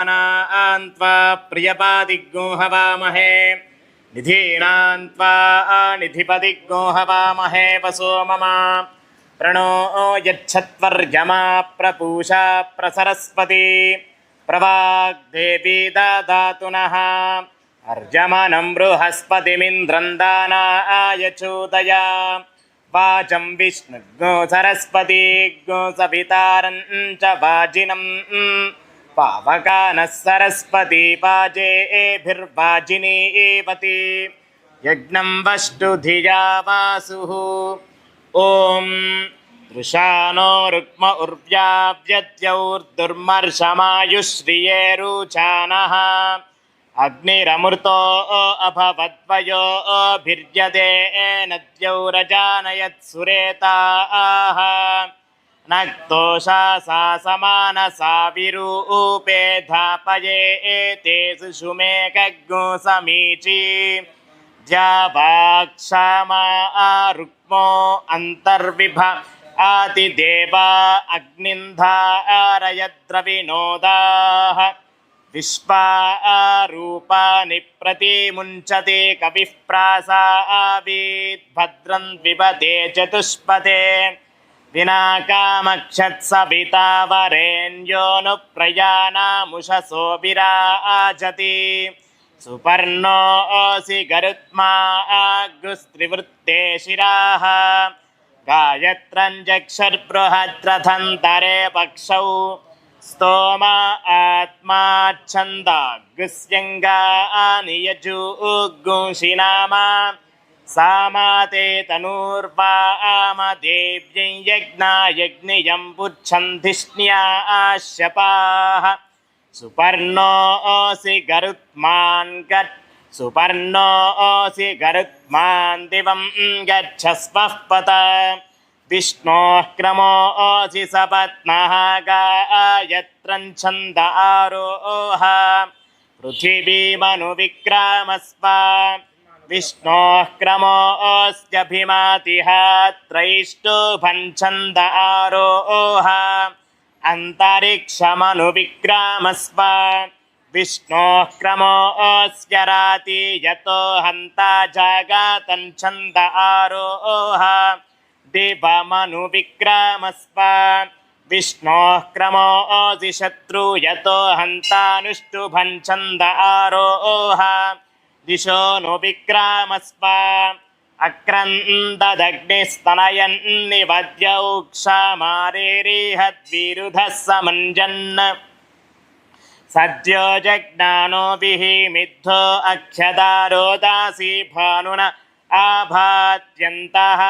त्वा प्रियपादिग्गो हवामहे निधीनान् त्वा निधिपदिग्गो हवामहे वसो मम। प्रणो यच्छत्वर्यमा प्रपूषा प्रसरस्वती प्रवाग्देवी ददातु नः अर्जमनं बृहस्पतिमिन्द्रं दानाय वाचं विष्णुग्नो सरस्वती गो सवितारं च वाजिनं। पावकानः सरस्वती वाजेभिर्वाजिनी एवति यज्ञं वष्टुधिया वासुः ॐ दृशानो रुक्म उर्व्याव्यद्यौर्दुर्मर्शमायुश्रिये रुचानः अग्निरमृतो अभवद्वयो भिर्यते नद्यौरजानयत् सुरेताः नक्तोषा सा समानसा विरूपे धापये एते सुषुमेकग्नो समीची द्यावाक्षमा रुक्मो अन्तर्विभ आतिदेवा अग्निन्धारयद्रविनोदाः विश्वारूपाणि प्रतिमुञ्चते कविः प्रासावीत् भद्रं द्विपदे चतुष्पदे विना कामक्षत्सविता वरेण्योऽनुप्रयाणामुषसो विराजति सुपर्णोऽसि गरुत्मा अग्रुस्त्रिवृत्ते शिराः गायत्रं जक्षुर्बृहद्रथन्तरे पक्षौ स्तोम आत्मा छन्दागुस्यङ्गानि यजुगुंशिनामा సామాతే తనూర్వామదేవ్యం యజ్ఞాయజ్ఞియం పుచ్చంధిష్ణ్యాశపా సుపర్ణోసి గరుత్మాన్ గత్ సుపర్ణోసి గరుత్మాన్ దివం గచ్చస్వ పత విష్ణోక్రమోసి సపత్నః గాయత్రం ఛంద ఆరోహ పృథివీమను విక్రామస్వ विष्णोः क्रमोऽस्त्यभिमातिः त्रैष्टुभं छन्द आरोह अन्तरिक्षमनुविक्रामस्व विष्णोः क्रमोऽस्य राति यतो हन्ता जागातं छन्द आरोह दिवमनुविक्रामस्व विष्णोः क्रमोऽसि शत्रु यतो हन्तानुष्टुभं छन्द आरोह दिशो नु विक्रामस्व अक्रन्ददग्निस्तनयन्निवद्यौक्षामारेरिहद्विरुधः समञ्जन् सद्यो जज्ञानोभिः मिद्धो अक्षदारोदासी भानुन आभात्यन्तः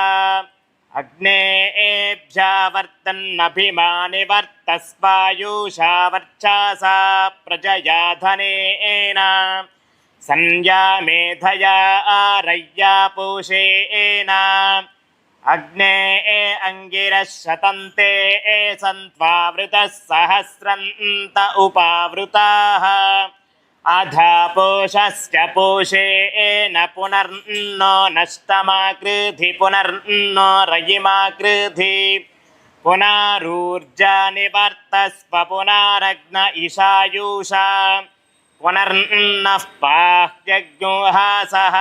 अग्नेभ्यावर्तन्नभिमानि वर्तस्वायुषा वर्चासा प्रजया धनेन संज्ञा मेधया आरय्या पूषेण अग्ने अङ्गिरः शतन्ते सन्त्वावृतः सहस्रन्त उपावृताः अधापोषस्य पोषेण पुनर्नो नष्टमाकृधि पुनर्नो रयिमाकृधि पुनरूर्जा निवर्तस्व पुनरग्न इषायुषा पुनर्नः पाह्यज्ञोहासः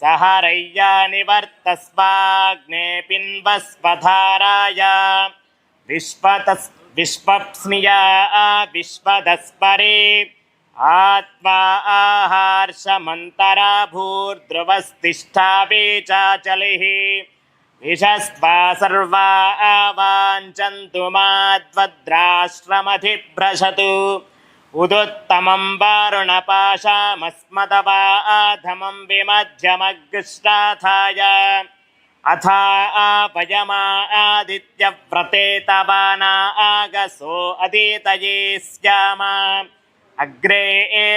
सह रय्या निवर्तस्वाग्ने पिन्वस्वधाराय विश्वतस् विश्वप्स्निया विश्वदस्परे आत्मा सर्वा आवाञ्छन्तु माद्वद्राश्रमधिभ्रशतु। उदुत्तमं वारुणपाशामस्मदवाधमं विमध्यमग्ष्टाथाय अथा आपयमा आदित्यव्रते तवाना आगसो अदितये स्याम। अग्रे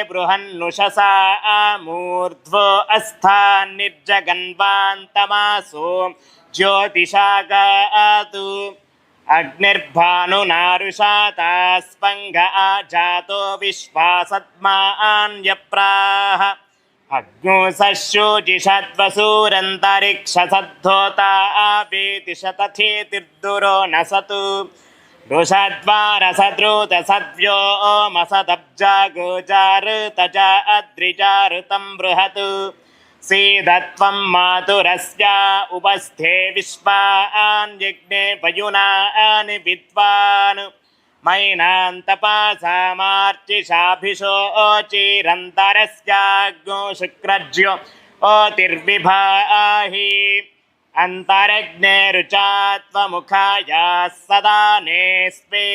बृहन्नुषसा आमूर्ध्वो अस्तान्निर्जगन्वान्तमासो ज्योतिषागातु। अग्निर्भानुनारुषाता स्पङ्ग आजातो विश्वासद्मान्यप्राः अग्नुसशोजिषद्वसूरन्तरिक्षसद्धोता आवेतिशतथेतिर्दुरो न सतु रुषद्वारसद्रुतसद्व्यो मसदब्जा गोचारुतज अद्रिजारुतं बृहत् सीदत्वं मातुरस्य उपस्थे विश्वान् यज्ञे पयुनानि विद्वान् मैनान्तपासामार्चिषाभिषो चिरन्तरस्याग्नो शुक्रज्यो ओतिर्विभाहि अन्तरग्ने रुचात्वमुखाया सदा नेस्मे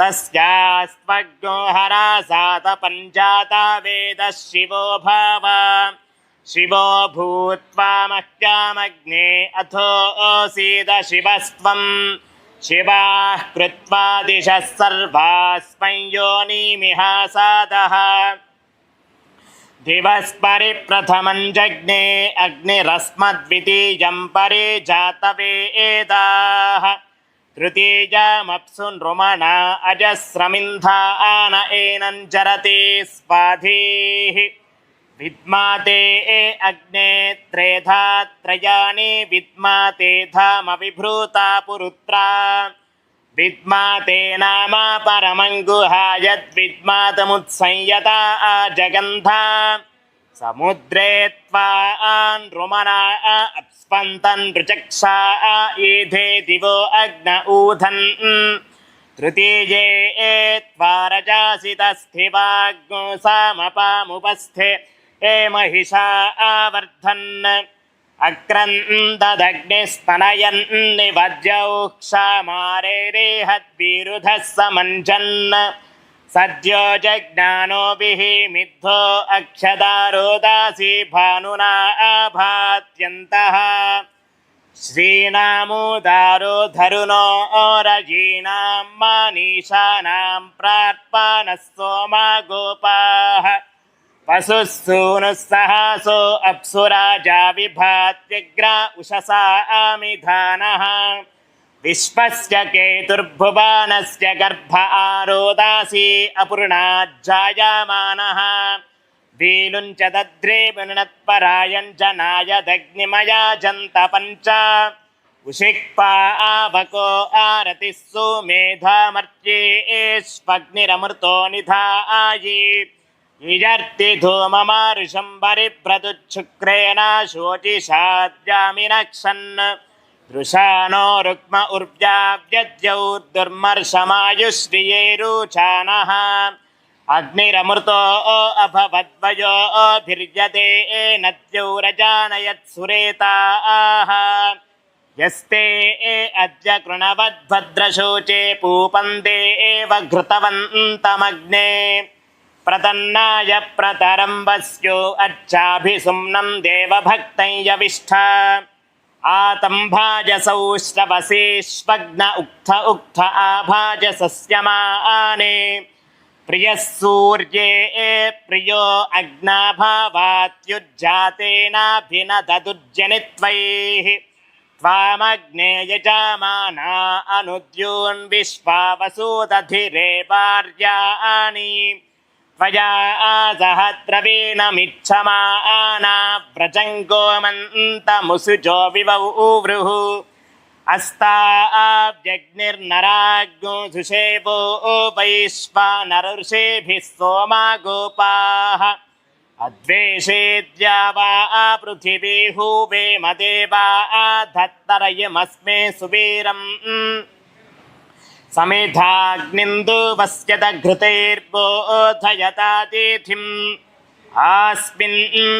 तस्यास्त्वग्नो हरासातपञ्जाता वेदः शिवो भाव शिवो भूत्वा मह्यामग्ने अथो ओसीद शिवस्त्वं शिवाः कृत्वा दिशः सर्वास्मै योनिमिहासादः दिवस्परिप्रथमं जज्ञे अग्निरस्मद्वितीयं परे जातवेदाः तृतीयमप्सु नृमणा अजस्रमिन्धा आन एनं जरति स्वाधीः विद्माते ए अग्ने त्रेधा त्रयाणि विद्माते धामविभृता पुरुत्रा विद्माते नाम परमङ्गुहा यद्विद्मातमुत्संयता जगन्धा समुद्रे त्वा नृमना अप्स्पन्तन् ऋचक्षा ईधे दिवो अग्न ऊधन् तृतीये त्वा रजासितस्थिवाग्नो सामपामुपस्थे ए महिषा आवर्धन् अक्रन्ददग्निस्तनयन् निवज्यौक्षामारेरेहद्विरुधः समञ्जन् सद्यो जज्ञानोभिः मिद्धो अक्षदारोदासी भानुना आभात्यन्तः श्रीणामुदारो धरुणो रजीनां मानीषाणां प्रार्पणः सोमा गोपाः वसुः सूनुः सहसो अप्सुराजा विभात्यग्रा उषसा आमिधानः। विश्वस्य केतुर्भुवानस्य गर्भ आरोदासी अपूर्णाज्जायमानः। वीलुञ्च दद्रे विनत्परायञ्जनाय दग्निमया जन्त पञ्च उषिक्पा आवको आरतिः सुमेधामर्त्येष्वग्निरमृतो निधायि निजर्ति धूममारुषं परिभ्रदुच्छुक्रेण शोचिषाद्यामिनक्षन् दृशानो रुक्म उर्व्याव्यद्यौ दुर्मर्षमायुश्रियैरुचानः अग्निरमृतो अभवद्वयो भिर्यते नद्यौ रजानयत्सुरेताः यस्ते अद्य कृणवद्भद्रशोचे पूपन्ते एव घृतवन्तमग्ने प्रतन्नाय प्रतरम्बस्यो अच्छाभिसुम्नं देवभक्तञ्यविष्ठ आतम्भाजसौ श्रवसेष्वग्न उक्थ उक्थ आभाजसस्यमाने। प्रियः सूर्ये प्रियो अग्नाभावात्युज्जातेनाभिनददुर्जनित्वैः। त्वामग्ने यजामाना अनुद्यून् विश्वावसूदधिरे भार्याणि त्वया सहद्रवीणमिच्छमाना व्रजङ्गोमन्तमुसुजो विवौवृः अस्ताव्यग्निर्नराग्नो सुषेवो वैश्वानरुषेभिः सोमा गोपाः अद्वेषेद्या वा पृथिवी हुवे मदेवा धत्तरयमस्मे सुवीरम्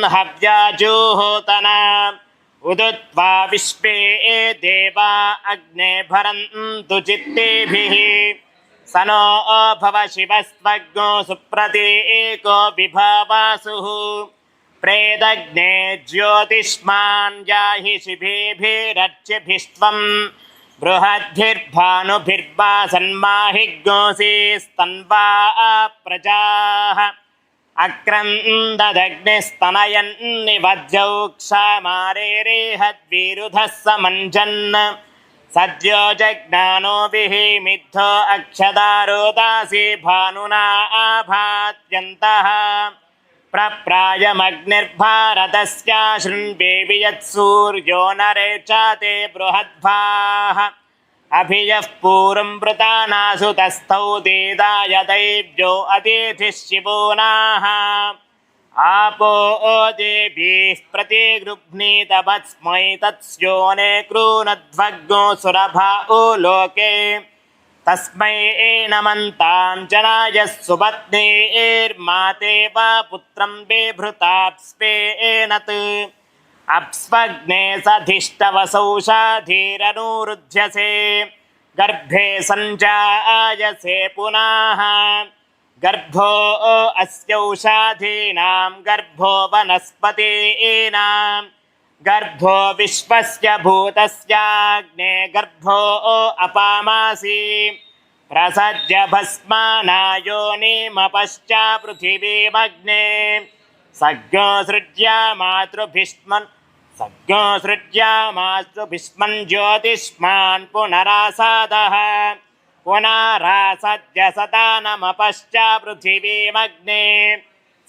हव्याजोहोतना उदुत्वा विश्वे देवा अग्ने भरन्तु चित्तेभिः। स नो भव शिवस्त्वग्नो सुप्रति एको विभावासुः। प्रेदग्ने ज्योतिष्मान् याहि शिभिभिरर्चिभिस्त्वम् बृहद्भिर्भानुभिर्वासन्माहिग्नोऽसीस्तन्वा प्रजाः अक्रन्ददग्निस्तनयन्निवध्यौ क्षमारेरेहद्विरुधः समञ्जन् सद्यो जज्ञानोभिः मिद्धो अक्षदारोदासी भानुना आभात्यन्तः प्रप्रायमग्निर्भारतस्य शृण्वेवि यत्सूर्यो नरे च ते बृहद्भाः। अभियः पूरं वृतानासु तस्थौ देदाय दैव्यो अतिथिः शिवोनाः। आपो देवीः प्रतिगृह्णीतवत्स्मै तत्स्योने क्रूनध्वग्नो सुरभा लोके। तस्मै नमन्तां जनाय सुपत्नीर्माते वा पुत्रं बिभृताप्स्पेनत् अप्स्वग्ने सधिष्ठवसौषाधीरनुरुध्यसे गर्भे सञ्जायसे पुनः। गर्भो अस्यौषाधीनां गर्भो वनस्पतीनां गर्भो विश्वस्य भूतस्याग्ने गर्भो अपामासि। प्रसज्य भस्मानायोनिमपश्चा पृथिवीमग्ने सज्ञो सृज्या मातृभिष्मन् सज्ञो सृज्या मातृभिष्मन् ज्योतिष्मान् पुनरासादः। पुनरासद्य सदानमपश्चा पृथिवीमग्ने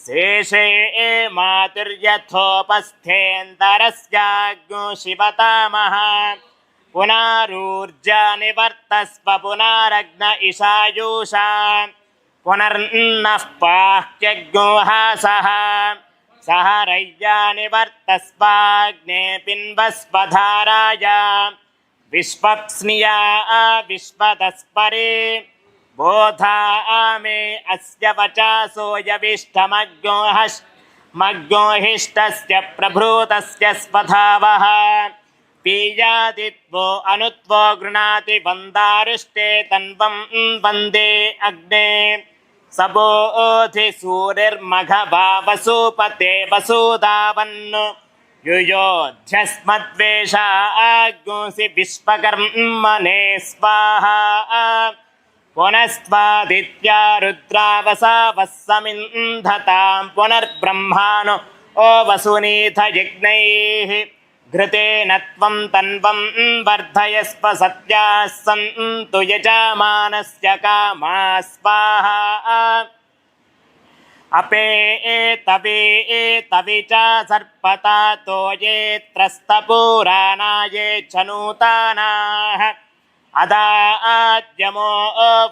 शेषे मातुर्यथोपस्थेन्दरस्याग्नो शिवतामः पुनरूर्जा निवर्तस्व पुनरग्न इषायुषा पुनर्नः पाह्यग्नोहासः सह रय्या निवर्तस्वाग्ने पिन्वस्वधाराय। विश्वप्स्निया विश्वतस्परे बोधा मे अस्य वचासो यविष्ठमग्नोहश् मग्नोहिष्टस्य प्रभृतस्य स्वधावः। अनुत्वो गृणाति वन्दारुष्टे तन्वं वंदे अग्ने। सबोधि सूरिर्मघभावसुपते वसुधावन् युयोध्यस्मद्वेषा आज्ञोऽसि विश्वकर्मणे स्वाहा। पुनस्त्वादित्या रुद्रावसावः ओ वसुनीथ यज्ञैः घृतेन त्वं तन्वं वर्धयस्व सत्याः सन्तु यजमानस्य कामा अपे तवे तवि च सर्पता तो ये त्रस्तपुराणाये च नूतानाः। अदाद्यमो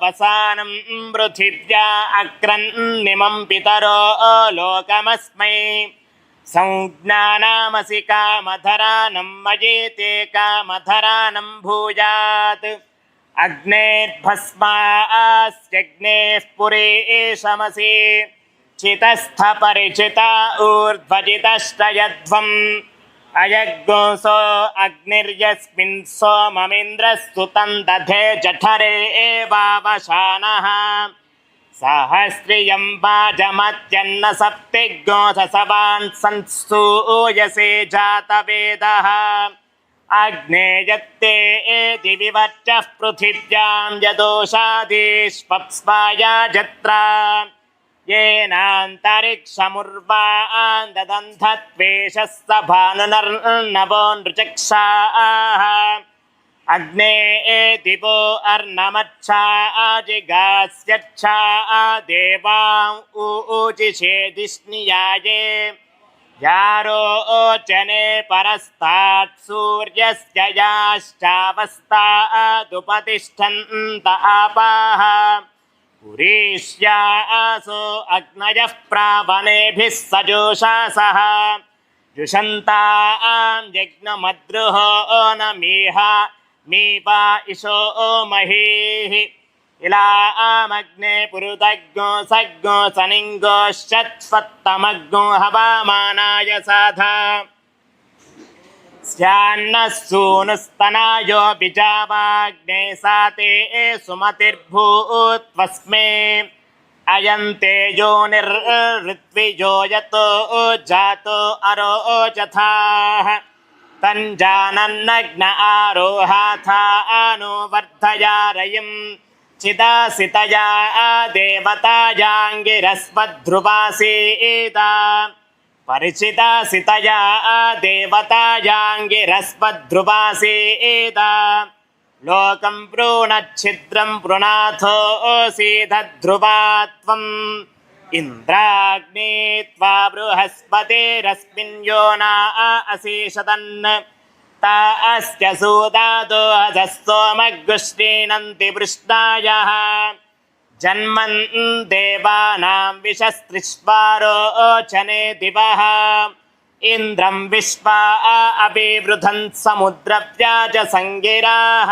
वसानं पृथिव्या अक्रन्निमं पितरो लोकमस्मै। संज्ञानामसि कामधरानं मयेते कामधरानं भूयात्। अग्नेर्भस्मास्यग्नेः पुरे एषमसि चितस्थपरिचिता ऊर्ध्वजितश्चयध्वम् अयज्ञोऽसो अग्निर्यस्मिन् सोममिन्द्रस्तुतं दधे जठरे एवावशानः सहस्रियं वाजमत्यन्न सप्तिज्ञोऽसवान् संस्तूयसे जातवेदः अग्ने यत्ते दिविवर्चः पृथिव्यां यदोषादीष्वप्स्वाया जत्रा येनान्तरिक्षमुर्वान् ददन्धत्वेषः स भानुनर्नवो नृचक्षाः अग्ने दिवो अर्णमच्छा जिगास्यच्छा देवां ऊचिषे दिष्णियाये यारोचने परस्तात् सूर्यस्य आपाः। पुरीष्या आसो अग्नयः प्रावनेभिः सजोषासः जुषन्तां यज्ञमद्रुहो नमीह मीपा इशो महीः इला आमग्ने पुरुतज्ञो सज्ञो सनिङ्गोश्चत्वत्तमग्नो हवामानाय साधा स्यान्नः सूनुस्तनायो बिजावाग्ने सा ते सुमतिर्भूत्वस्मे अयं तेजो निर्ऋत्विजो यतो जातो अरोचथाः तञ्जानन्नग्न आरोहाथा नो वर्धया चिदासितया देवतायाङ्गिरस्वध्रुवासीता పరిచిత సితయా దేవతాయాంగిరస్పద్రువాసేద లోకం ప్రూణచ్చిద్రం పృణాథోసీధ్రువా త్వం ఇంద్రాగ్నే త్వా బృహస్పతిరస్మిన్ యోనా అశీషదన్. తాస్య సూదాదో హసస్తోమగ్గుష్ణీనంతి వృష్ణాయ. जन्मन् देवानां विशस्त्रिष्वारोचने दिवः। इन्द्रं विश्वा अभिवृधन् समुद्रव्याजसङ्गिराः।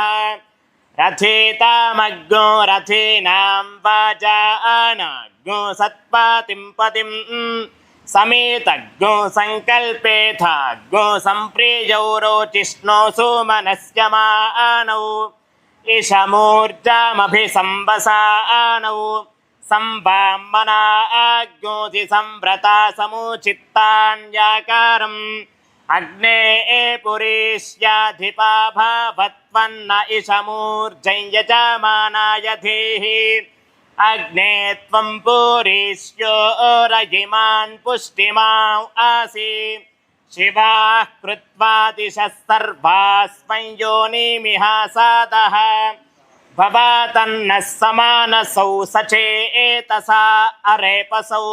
रथेतामग्नो रथीनां वाजानाग्नो सत्पातिं पतिं समेतग्नो सङ्कल्पेथाग्नो सम्प्रियौ रोचिष्णो सुमनस्य मानौ इषमूर्जामभिसंवसानौ सम्बाम्मनाग्नोति संव्रता समुचित्तान्याकारम् अग्ने पुरीष्याधिपा भावत्वन्न इषमूर्जं यजमानाय धीः अग्ने त्वं पुरीष्यो शिवाः कृत्वा दिशः सर्वास्मै योनिमिहासादः भवातन्नः समानसौ सचेतसा अरेपसौ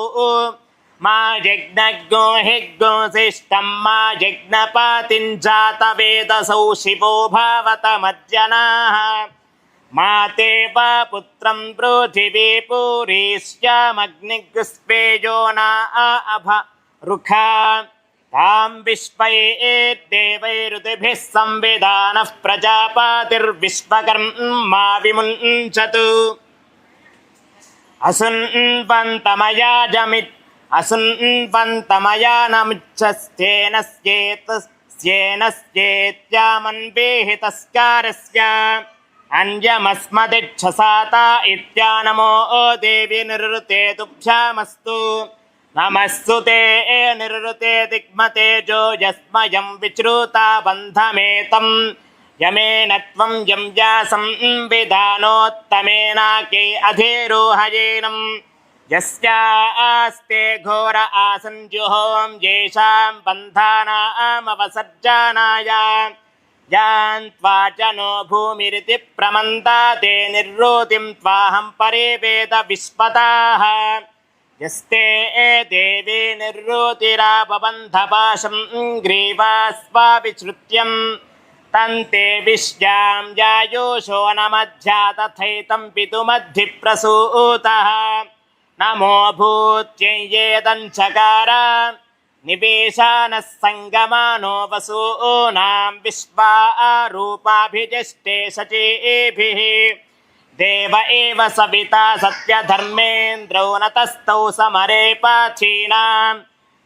मा यज्ञज्ञो हिग्गोसिष्टं मा यज्ञपातिञ्जातवेदसौ शिवो भावतमज्जनाः मा ते वा पुत्रं पृथिवी पूरीष्यामग्निगुस्पेयो न अभ रुखा तां विश्वैर्देवैरुतिभिः संविधानः प्रजापातिर्विश्वकर्मा विमुञ्चतु असुन्वन्तमया जमित् असुन्वन्तमयानमिच्छस्तेनस्येतस्येनस्येत्यामन्वेहितस्कारस्य अन्यमस्मदिच्छसाता इत्यानमो देवि निरृते तुभ्यामस्तु नमस्तु निरृते दिग्मतेजो यस्मयं विच्रुता बन्धमेतं यमेन त्वं यं व्यासं विधानोत्तमेनाके अधिरोहयेनम्। यस्यास्ते घोर आसञ्जुहों येषां बन्धानामवसर्जनाय। यान् त्वा च नो भूमिरिति प्रमन्ता ते निर्वृतिं त्वाहं परिवेद विश्वताः यस्ते देवी निर्वृतिरापबन्धपाशं ग्रीवास्वाविश्रुत्यं तन्ते विश्यां यायुषो न मध्या तथैतं पितुमद्धिप्रसूतः नमो भूत्येदञ्चकार निवेशानः सङ्गमानो वसूनां विश्वारूपाभिजिष्टे शचीभिः దేవ ఏవ సవిత సత్యధర్మేంద్రౌ నతస్తౌ సమరే పాచీనా.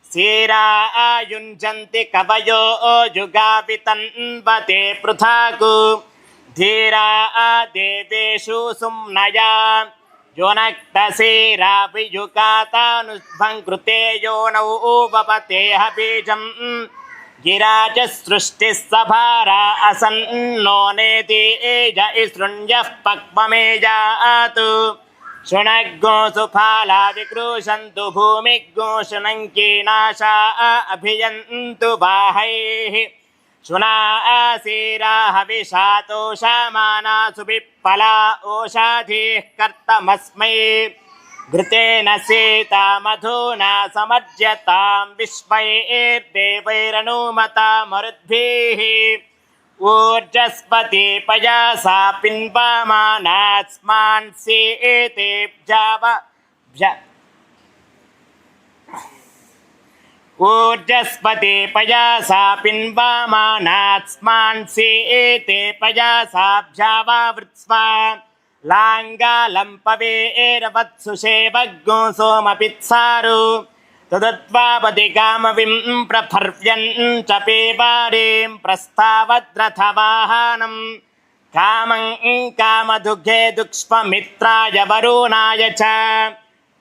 క్షీరా ఆయుంజంతి కవయో యుగావితన్వతే పృథాకు. ధీరా దేవేషు సుమ్నయా. యోనక్తశీరాభియుగాతానుభంకృతే యోనౌ ఉపపతేహ బీజం उपपतेह बीजम् गिरा च सृष्टिः सभारा असन्नो नेति एज इसृण्यः पक्वमेजातु। शुनग्गोषु फाला विकृशन्तु भूमिग्गोषुनङ्कीनाशा अभियन्तु बाहैः। शुना आसीरा हविषातोषामाना सुविप्पला ओषाधीः कर्तमस्मै। घृतेन सीता मधुना समर्ज्यतां विश्वैर्देवैरनुमता मरुद्भिः ऊर्जस्पति पयासा पिन्वामानास्मान् सीतेभ्याव भ्य ऊर्जस्पति पिन्वामानास्मान् सीते లాంగాలం పవేరవత్సుషేవగ్ో సోమపిత్సారు. తదత్వాపతి కామవిం ప్రఫర్వ్యన్ చ పేవారీం ప్రస్తావద్రథవాహనం. కామం కామదుఃఖే దుక్ష్మమిత్రాయ వరుణాయ చ.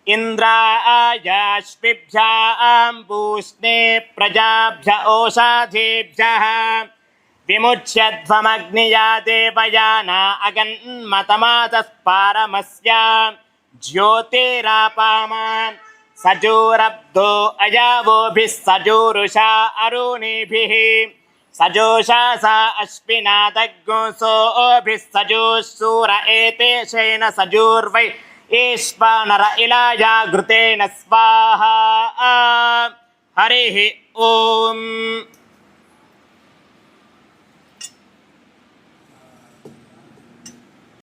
ఇంద్రాయాశ్విభ్యాం పూష్ణే ప్రజాభ్య ఓషాధేభ్య. देवयाना अगन्मतमातः पारमस्य ज्योतिरापामा सजोरब्धो अयावोभिः सजोरुषा अरुणिभिः सजोषा सा अश्विना दग्गोसोभिः सजोःसूर एतेशेन सजोर्वै ईश्वानर इलाया घृतेन स्वाहा। हरिः ॐ